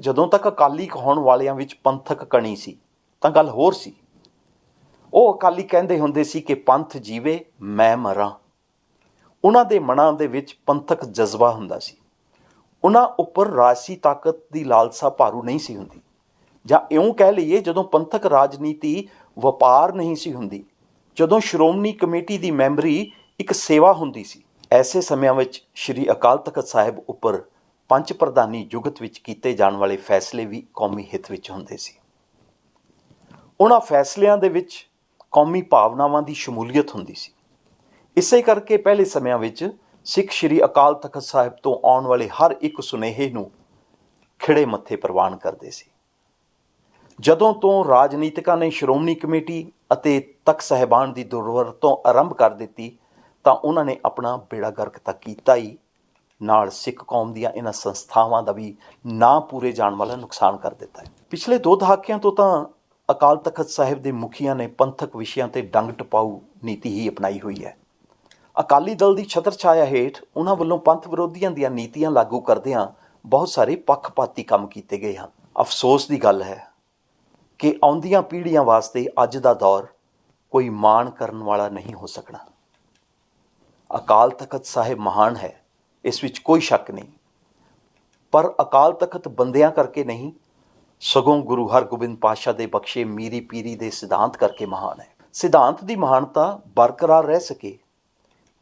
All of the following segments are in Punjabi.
ਜਦੋਂ ਤੱਕ ਅਕਾਲੀ ਕਹਾਉਣ ਵਾਲਿਆਂ ਵਿੱਚ ਪੰਥਕ ਕਣੀ ਸੀ, ਤਾਂ ਗੱਲ ਹੋਰ ਸੀ। ਉਹ ਅਕਾਲੀ ਕਹਿੰਦੇ ਹੁੰਦੇ ਸੀ ਕਿ ਪੰਥ ਜੀਵੇ, ਮੈਂ ਮਰਾਂ। ਉਹਨਾਂ ਦੇ ਮਨਾਂ ਦੇ ਵਿੱਚ ਪੰਥਕ ਜਜ਼ਬਾ ਹੁੰਦਾ ਸੀ। ਉਹਨਾਂ ਉੱਪਰ ਰਾਜਸੀ ਤਾਕਤ ਦੀ ਲਾਲਸਾ ਭਾਰੂ ਨਹੀਂ ਸੀ ਹੁੰਦੀ। ਜਾਂ ਇਉਂ ਕਹਿ ਲਈਏ, ਜਦੋਂ ਪੰਥਕ ਰਾਜਨੀਤੀ ਵਪਾਰ ਨਹੀਂ ਸੀ ਹੁੰਦੀ, ਜਦੋਂ ਸ਼੍ਰੋਮਣੀ ਕਮੇਟੀ ਦੀ ਮੈਂਬਰੀ ਇੱਕ ਸੇਵਾ ਹੁੰਦੀ ਸੀ, ਐਸੇ ਸਮਿਆਂ ਵਿੱਚ ਸ੍ਰੀ ਅਕਾਲ ਤਖਤ ਸਾਹਿਬ ਉੱਪਰ ਪੰਜ ਪ੍ਰਧਾਨੀ ਜੁਗਤ ਵਿੱਚ ਕੀਤੇ ਜਾਣ ਵਾਲੇ ਫੈਸਲੇ ਵੀ ਕੌਮੀ ਹਿੱਤ ਵਿੱਚ ਹੁੰਦੇ ਸੀ। ਉਹਨਾਂ ਫੈਸਲਿਆਂ ਦੇ ਵਿੱਚ ਕੌਮੀ ਭਾਵਨਾਵਾਂ ਦੀ ਸ਼ਮੂਲੀਅਤ ਹੁੰਦੀ ਸੀ। ਇਸੇ ਕਰਕੇ ਪਹਿਲੇ ਸਮਿਆਂ ਵਿੱਚ ਸਿੱਖ ਸ੍ਰੀ ਅਕਾਲ ਤਖਤ ਸਾਹਿਬ ਤੋਂ ਆਉਣ ਵਾਲੇ ਹਰ ਇੱਕ ਸੁਨੇਹੇ ਨੂੰ ਖਿੜੇ ਮੱਥੇ ਪ੍ਰਵਾਨ ਕਰਦੇ ਸੀ। ਜਦੋਂ ਤੋਂ ਰਾਜਨੀਤਿਕਾਂ ਨੇ ਸ਼੍ਰੋਮਣੀ ਕਮੇਟੀ ਅਤੇ ਤਖਤ ਸਾਹਿਬਾਨ ਦੀ ਦੁਰਵਰਤੋਂ ਆਰੰਭ ਕਰ ਦਿੱਤੀ, ਤਾਂ ਉਹਨਾਂ ਨੇ ਆਪਣਾ ਬੇੜਾ ਗਰਕ ਤਾਂ ਕੀਤਾ ਹੀ ਨਾਲ ਸਿੱਖ ਕੌਮ ਦੀਆਂ ਇਹਨਾਂ ਸੰਸਥਾਵਾਂ ਦਾ ਵੀ ਨਾ ਪੂਰੇ ਜਾਣ ਵਾਲਾ ਨੁਕਸਾਨ ਕਰ ਦਿੱਤਾ ਹੈ। ਪਿਛਲੇ ਦੋ ਦਹਾਕਿਆਂ ਤੋਂ ਤਾਂ ਅਕਾਲ ਤਖਤ ਸਾਹਿਬ ਦੇ ਮੁਖੀਆਂ ਨੇ ਪੰਥਕ ਵਿਸ਼ਿਆਂ ਤੇ ਡੰਗ ਟਪਾਊ ਨੀਤੀ ਹੀ ਅਪਣਾਈ ਹੋਈ ਹੈ। ਅਕਾਲੀ ਦਲ ਦੀ ਛਤਰ ਛਾਇਆ ਹੇਠ ਉਹਨਾਂ ਵੱਲੋਂ ਪੰਥ ਵਿਰੋਧੀਆਂ ਦੀਆਂ ਨੀਤੀਆਂ ਲਾਗੂ ਕਰਦਿਆਂ ਬਹੁਤ ਸਾਰੇ ਪੱਖਪਾਤੀ ਕੰਮ ਕੀਤੇ ਗਏ ਹਨ। ਅਫਸੋਸ ਦੀ ਗੱਲ ਹੈ ਕਿ ਆਉਂਦੀਆਂ ਪੀੜ੍ਹੀਆਂ ਵਾਸਤੇ ਅੱਜ ਦਾ ਦੌਰ ਕੋਈ ਮਾਣ ਕਰਨ ਵਾਲਾ ਨਹੀਂ ਹੋ ਸਕਣਾ। ਅਕਾਲ ਤਖਤ ਸਾਹਿਬ ਮਹਾਨ ਹੈ। ਇਸ ਵਿੱਚ ਕੋਈ ਸ਼ੱਕ ਨਹੀਂ। ਪਰ ਅਕਾਲ ਤਖਤ ਬੰਦਿਆਂ ਕਰਕੇ ਨਹੀਂ, ਸਗੋਂ ਗੁਰੂ ਹਰਗੋਬਿੰਦ ਪਾਤਸ਼ਾਹ ਦੇ ਬਖਸ਼ੇ ਮੀਰੀ ਪੀਰੀ ਦੇ ਸਿਧਾਂਤ ਕਰਕੇ ਮਹਾਨ ਹੈ। ਸਿਧਾਂਤ ਦੀ ਮਹਾਨਤਾ ਬਰਕਰਾਰ ਰਹਿ ਸਕੇ,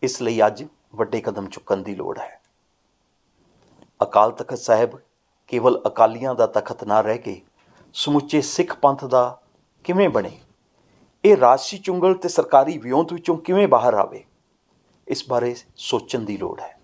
ਇਸ ਲਈ ਅੱਜ ਵੱਡੇ ਕਦਮ ਚੁੱਕਣ ਦੀ ਲੋੜ ਹੈ। ਅਕਾਲ ਤਖਤ ਸਾਹਿਬ ਕੇਵਲ ਅਕਾਲੀਆਂ ਦਾ ਤਖਤ ਨਾ ਰਹਿ ਕੇ ਸਮੁੱਚੇ ਸਿੱਖ ਪੰਥ ਦਾ ਕਿਵੇਂ ਬਣੇ? ਇਹ ਰਾਜਸੀ ਚੁੰਗਲ ਤੇ ਸਰਕਾਰੀ ਵਿਉਂਤ ਵਿੱਚੋਂ ਕਿਵੇਂ ਬਾਹਰ ਆਵੇ? ਇਸ ਬਾਰੇ ਸੋਚਣ ਦੀ ਲੋੜ ਹੈ।